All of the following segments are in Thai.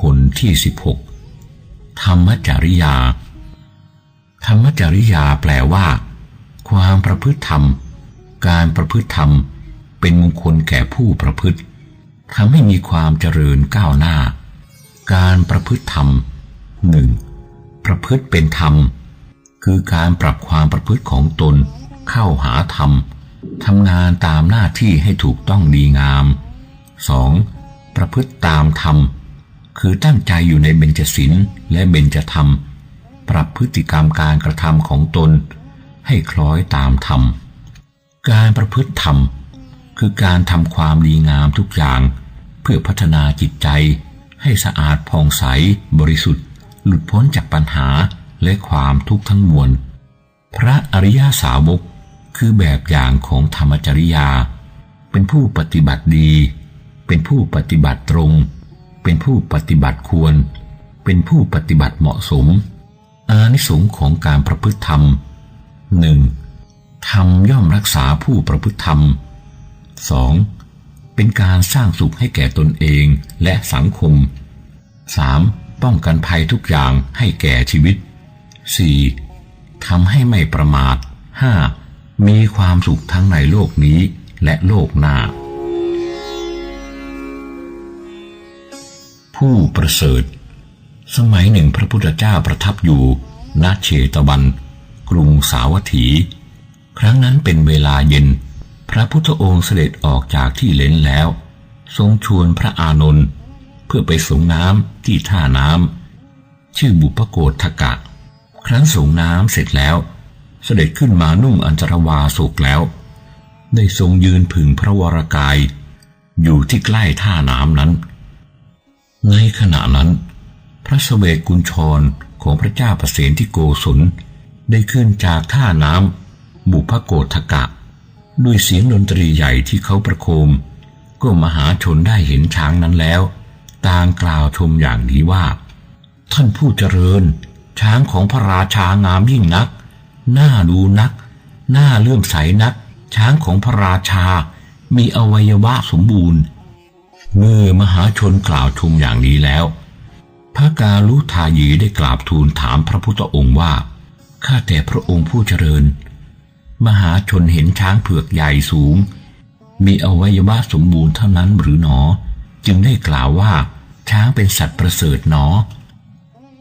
คลที่ 16 ธรรมจริยา ธรรมจริยาแปลว่า ความประพฤติธรรม การประพฤติธรรม เป็นมงคลแก่ผู้ประพฤติทำให้มีความเจริญก้าวหน้า การประพฤติธรรมหนึ่งประพฤติเป็นธรรม คือการปรับความประพฤติของตน เข้าหาธรรมทำงานตามหน้าที่ให้ถูกต้องดีงาม 2. ประพฤติตามธรรม คือตั้งใจอยู่ในเบญจศีลและเบญจธรรม ปรับพฤติกรรมการกระทำของตน ให้คล้อยตามธรรม การประพฤติธรรม คือการทำความดีงามทุกอย่าง เพื่อพัฒนาจิตใจ ให้สะอาดผ่องใส บริสุทธิ์ หลุดพ้นจากปัญหาและความทุกข์ทั้งมวล พระอริยสาวกคือแบบอย่างของธรรมจริยา เป็นผู้ปฏิบัติดี เป็นผู้ปฏิบัติตรง เป็นผู้ปฏิบัติควร เป็นผู้ปฏิบัติเหมาะสม อานิสงส์ของการประพฤติธรรมหนึ่งธรรมย่อมรักษาผู้ประพฤติธรรม 2. เป็นการสร้างสุขให้แก่ตนเองและสังคม 3. ป้องกันภัยทุกอย่างให้แก่ชีวิต 4. ทำให้ไม่ประมาท 5. มีความสุขทั้งในโลกนี้และโลกหน้า ผู้ประเสริฐ สมัยหนึ่งพระพุทธเจ้าประทับอยู่ณเชตวัน กรุงสาวัตถี ครั้งนั้นเป็นเวลาเย็น พระพุทธองค์เสด็จออกจากที่เลนแล้ว ทรงชวนพระอานนท์เพื่อไปสงน้ำที่ท่าน้ำชื่อบุพโกฏทกะ ครั้นสงน้ำเสร็จแล้ว เสด็จขึ้นมานุ่งอันตรวาสุกแล้ว ได้ทรงยืนผึ่งพระวรากาย อยู่ที่ใกล้ท่าน้ำนั้น ในขณะนั้น พระสเสวกกุญชรของพระเจ้าประเสนที่โกศลได้ขึ้นจากท่าน้ำบุพโกฏทกะ ด้วยเสียงดนตรีใหญ่ที่เขาประโคม ก็มหาชนได้เห็นช้างนั้นแล้ว ต่างกล่าวชมอย่างนี้ว่า ท่านผู้เจริญ ช้างของพระราชางามยิ่งนัก น่าดูนัก น่าเลื่อมใสนัก ช้างของพระราชา มีอวัยวะสมบูรณ์ เมื่อมหาชนกล่าวชมอย่างนี้แล้ว พระกาลุทายีได้กราบทูลถามพระพุทธองค์ว่า ข้าแต่พระองค์ผู้เจริญ มหาชนเห็นช้างเผือกใหญ่สูง มีอวัยวะสมบูรณ์เท่านั้นหรือหนอ จึงได้กล่าวว่าช้างเป็นสัตว์ประเสริฐหนอ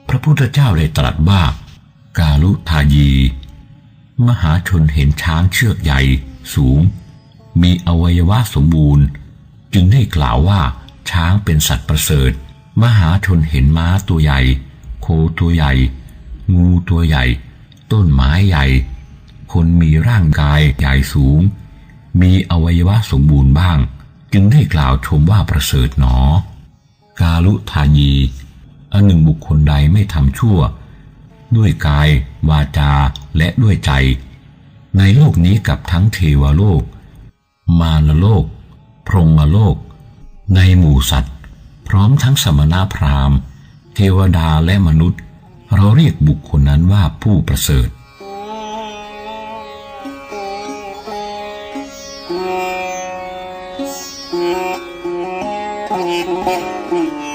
พระพุทธเจ้าได้ตรัสว่ากาลุทายี มหาชนเห็นช้างเชือกใหญ่สูง มีอวัยวะสมบูรณ์ จึงได้กล่าวว่าช้างเป็นสัตว์ประเสริฐ มหาชนเห็นม้าตัวใหญ่ โคตัวใหญ่ งูตัวใหญ่ ต้นไม้ใหญ่ คนมีร่างกายใหญ่สูง มีอวัยวะสมบูรณ์บ้าง จึงได้กล่าวชมว่าประเสริฐหนอ กาลุทายีอันหนึ่งบุคคลใดไม่ทำชั่ว ด้วยกาย วาจาและด้วยใจ ในโลกนี้กับทั้งเทวโลก มารโลก พรหมโลก ในหมู่สัตว์ พร้อมทั้งสมณพราหมณ์ เทวดาและมนุษย์ เราเรียกบุคคลนั้นว่าผู้ประเสริฐ Thank.